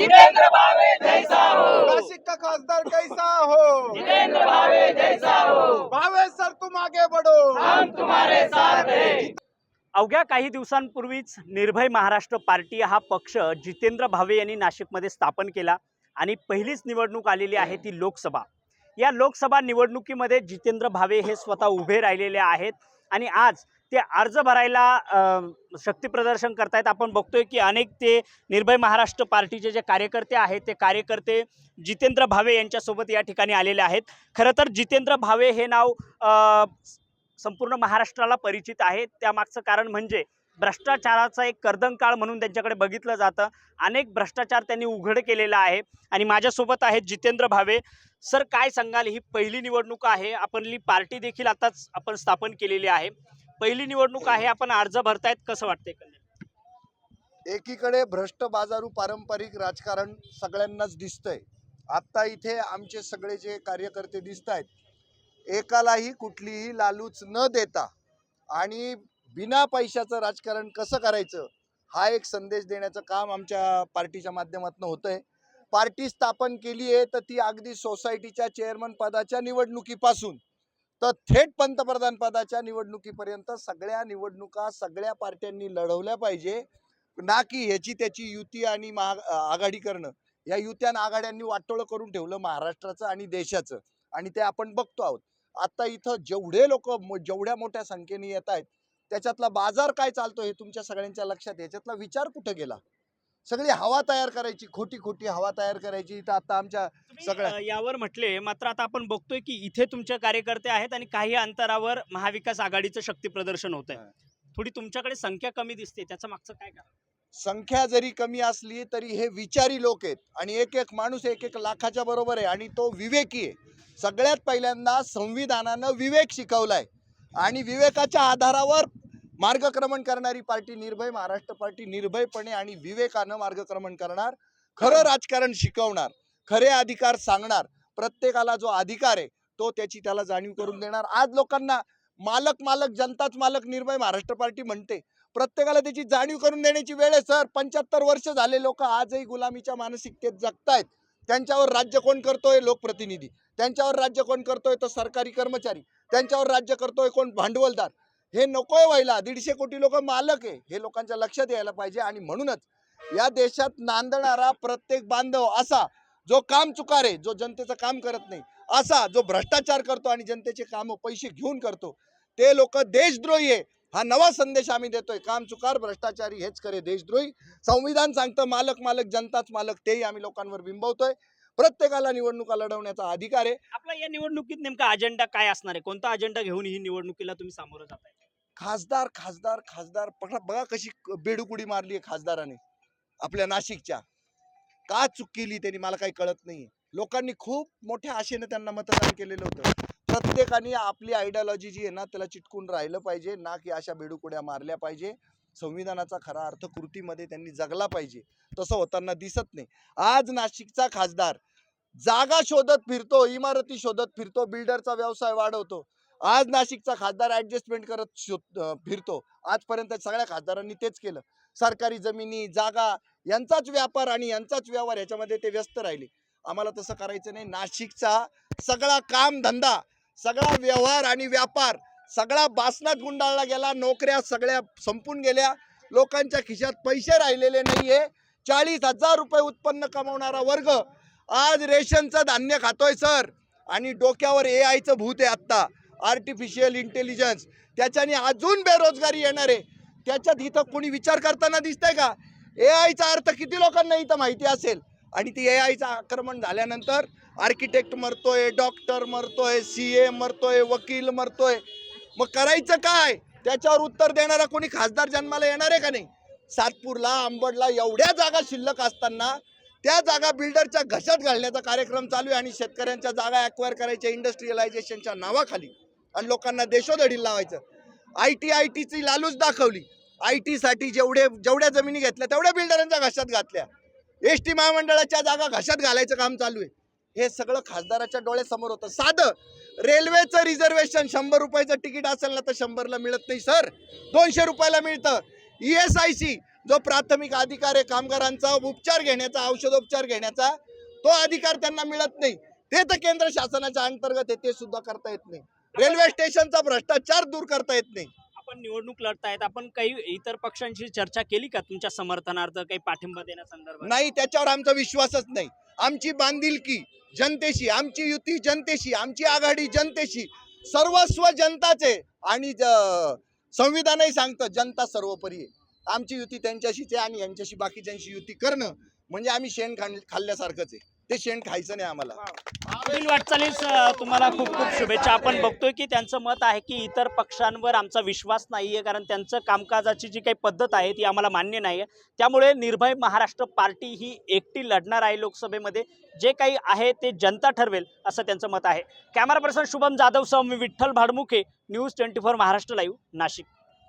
जितेंद्र भावे जैसा हो। नाशिक का खासदार कैसा हो? जितेंद्र भावे जैसा हो। भावे सर तुम आगे बढ़ो. हम तुम्हारे साथ हैं। अवघ्या काही दिवसांपूर्वीच निर्भय महाराष्ट्र पार्टी हा पक्ष जितेंद्र भावे यांनी नाशिकमध्ये स्थापन केला आणि पहिलीच निवडणूक आलेली आहे ती लोकसभा. या लोकसभा निवडणुकीमध्ये जितेंद्र भावे हे स्वतः उभे राहिलेले आहेत आणि आज ते अर्ज भरायला शक्तीप्रदर्शन करतायत. आपण बघतोय की अनेक ते निर्भय महाराष्ट्र पार्टीचे जे कार्यकर्ते आहेत ते कार्यकर्ते जितेंद्र भावे यांच्यासोबत या ठिकाणी आलेले आहेत. खरं तर जितेंद्र भावे हे नाव संपूर्ण महाराष्ट्राला परिचित आहे. त्यामागचं कारण म्हणजे भ्रष्टाचाराचा एक कर्दंकाळ म्हणून त्यांच्याकडे बघितलं जातं. अनेक भ्रष्टाचार त्यांनी उघड केलेला आहे. आणि माझ्यासोबत आहेत जितेंद्र भावे. सर काय सांगाल? ही पहिली निवडणूक आहे. आपली पार्टी देखील आताच आपण स्थापन केलेली आहे. पहिली निवडणूक आहे आपण अर्ज भरतायत कसं वाटतंय एकीकडे भ्रष्ट बाजारू पारंपरिक राजकारण सगळ्यांनाच दिसतंय. आत्ता इथे आमचे सगळे जे कार्यकर्ते दिसत आहेत एकालाही कुठलीही लालूच न देता आणि बिना पैशाचं राजकारण कसं करायचं हा एक संदेश देण्याचं काम आमच्या पार्टीच्या माध्यमातून होतंय. पार्टी स्थापन केली आहे तर ती अगदी सोसायटीच्या चेअरमन पदाच्या निवडणुकीपासून. तर थेट पंतप्रधान पदाच्या निवडणुकीपर्यंत सगळ्या निवडणुका सगळ्या पार्ट्यांनी लढवल्या पाहिजे. ना की ह्याची त्याची युती आणि महा आघाडी करणं. या युत्या आघाड्यांनी वाटोळं करून ठेवलं महाराष्ट्राचं आणि देशाचं. आणि ते आपण बघतो आहोत. आता इथं जेवढे लोक जेवढ्या मोठ्या संख्येने येत आहेत त्याच्यातला बाजार काय चालतो हे तुमच्या सगळ्यांच्या लक्षात याच्यातला विचार कुठे गेला? सगळी हवा तयार करायची खोटी खोटी हवा तयार करायची. इथं आता आमच्या सगळ्या- यावर म्हटले मात्र आता आपण बघतोय की इथे तुमचे कार्यकर्ते आहेत आणि काही अंतरावर महाविकास आघाडीचं शक्ती प्रदर्शन होत आहे. थोडी तुमच्याकडे संख्या कमी दिसते त्याचं मागचं काय कारण? संख्या जरी कमी असली तरी हे विचारी लोक आहेत आणि एक एक माणूस एक एक लाखाच्या बरोबर आहे आणि तो विवेकी आहे. सगळ्यात पहिल्यांदा संविधानानं विवेक शिकवलाय आणि विवेकाच्या आधारावर मार्गक्रमण करणारी पार्टी निर्भय महाराष्ट्र पार्टी निर्भयपणे आणि विवेकानं मार्गक्रमण करणार खरं राजकारण शिकवणार खरे अधिकार सांगणार प्रत्येकाला जो अधिकार आहे तो त्याची त्याला जाणीव करून देणार. आज लोकांना मालक मालक जनताच मालक निर्भय महाराष्ट्र पार्टी म्हणते. प्रत्येकाला त्याची जाणीव करून देण्याची वेळ आहे सर. पंच्याहत्तर वर्ष झाले लोक आजही गुलामीच्या मानसिकतेत जगतायत. त्यांच्यावर राज्य कोण करतोय? लोकप्रतिनिधी. त्यांच्यावर राज्य कोण करतोय? तो सरकारी कर्मचारी. त्यांच्यावर राज्य करतोय कोण? भांडवलदार. हे नकोय व्हायला. दीडशे कोटी लोक मालक आहे. हे लोकांच्या लक्षात यायला पाहिजे आणि म्हणूनच या देशात नांदणारा प्रत्येक बांधव असा जो काम चुकार आहे जो जनतेचं काम करत नाही असा जो भ्रष्टाचार करतो आणि जनतेचे काम पैसे घेऊन करतो ते लोक देशद्रोही आहे. हा नवा संदेश आम्ही देतोय. काम चुकार भ्रष्टाचारी हेच करे देशद्रोही. संविधान सांगतं मालक मालक जनताच मालक तेही आम्ही लोकांवर बिंबवतोय. प्रत्येकाला निवडणुका लढवण्याचा अधिकार आहे. आपला या निवडणुकीत नेमका अजेंडा काय असणार आहे? कोणता अजेंडा घेऊन ही निवडणुकीला तुम्ही सामोरं जाताय? खासदार खासदार खासदार. बघा बघा कशी बेडुकुडी मारली आहे खासदाराने आपल्या नाशिकच्या. का चूक केली त्यांनी मला काही कळत नाही लोकांनी खूप मोठ्या आशेने त्यांना मतदान केलेलं होतं. प्रत्येकाने आपली आयडियॉलॉजी जी आहे ना त्याला चिटकून राहिलं पाहिजे ना की अशा बेडुकुड्या मारल्या पाहिजे. संविधानाचा खरा अर्थ कृतीमध्ये त्यांनी जगला पाहिजे. तसं होताना दिसत नाही. आज नाशिकचा खासदार जागा शोधत फिरतो इमारती शोधत फिरतो बिल्डरचा व्यवसाय वाढवतो. आज नाशिकचा खासदार ऍडजस्टमेंट करत शोध फिरतो. आजपर्यंत सगळ्या खासदारांनी तेच केलं. सरकारी जमिनी जागा यांचाच व्यापार आणि यांचाच व्यवहार याच्यामध्ये ते व्यस्त राहिले. आम्हाला तसं करायचं नाही. नाशिकचा सगळा काम धंदा सगळा व्यवहार आणि व्यापार सगळा बासनात गुंडाळला गेला नोकऱ्या सगळ्या संपून गेल्या. लोकांच्या खिशात पैसे राहिलेले नाहीये. चाळीस हजार रुपये उत्पन्न कमावणारा वर्ग आज रेशनचं धान्य खातोय सर. आणि डोक्यावर ए आयचं भूत आहे आत्ता. Artificial intelligence. त्याच्याने अजून बेरोजगारी येणार आहे. त्याच्यात इथं कोणी विचार करताना दिसतंय का? ए आयचा अर्थ किती लोकांना इथं माहिती असेल? आणि ती ए आयचं आक्रमण झाल्यानंतर आर्किटेक्ट मरतोय डॉक्टर मरतोय सी ए मरतोय वकील मरतोय. मग करायचं काय? त्याच्यावर उत्तर देणारा कोणी खासदार जन्माला येणार आहे का नाही? सातपूरला अंबडला एवढ्या जागा शिल्लक असताना त्या जागा बिल्डरच्या घशात घालण्याचा कार्यक्रम चालू आहे आणि शेतकऱ्यांच्या जागा ॲक्वायर करायच्या इंडस्ट्रियलायझेशनच्या नावाखाली. आणि लोकांना देशोधडीला लावायचं. आय टी आय टीची लालूच दाखवली. आय टीसाठी जेवढे जेवढ्या जमिनी घेतल्या तेवढ्या बिल्डरांच्या घशात घातल्या. एस टी महामंडळाच्या जागा घशात घालायचं काम चालू आहे. हे सगळं खासदाराच्या डोळ्यासमोर होतं. साधं. रेल्वेचं रिझर्वेशन शंभर रुपयाचं तिकीट असेल ना तर शंभरला मिळत नाही सर. दोनशे रुपयाला मिळतं. ई एस आय सी जो प्राथमिक अधिकार आहे कामगारांचा उपचार घेण्याचा औषधोपचार घेण्याचा तो अधिकार त्यांना मिळत नाही. ते तर केंद्र शासनाच्या अंतर्गत आहे ते सुद्धा करता येत नाही. रेल्वे स्टेशनचा भ्रष्टाचार दूर करता येत नाही. आपण निवडणूक लढतायत आपण काही इतर पक्षांशी चर्चा केली का तुमच्या समर्थनार्थ काही पाठिंबा देण्यासंदर्भात? नाही त्याच्यावर आमचा विश्वासच नाही. आमची बांधिलकी जनतेशी आमची युती जनतेशी आमची आघाडी जनतेशी सर्वस्व जनताचे आणि संविधानही सांगतं जनता सर्वोपरी आहे. आमची युती त्यांच्याशीच आहे आणि यांच्याशी बाकीच्यांशी युती करणं म्हणजे आम्ही शेण खाल खाल्ल्यासारखंच आहे. ते शेण खायचं नाही आम्हाला. पुढील वाटचालीस तुम्हाला खूप खूप शुभेच्छा. आपण बघतोय की त्यांचं मत आहे की इतर पक्षांवर आमचा विश्वास नाहीये कारण त्यांचं कामकाजाची जी काही पद्धत आहे ती आम्हाला मान्य नाही आहे त्यामुळे निर्भय महाराष्ट्र पार्टी ही एकटी लढणार आहे लोकसभेमध्ये. जे काही आहे ते जनता ठरवेल असं त्यांचं मत आहे. कॅमेरा पर्सन शुभम जाधव सह मी Vitthal Bhadmukhe news twenty four Maharashtra live Nashik.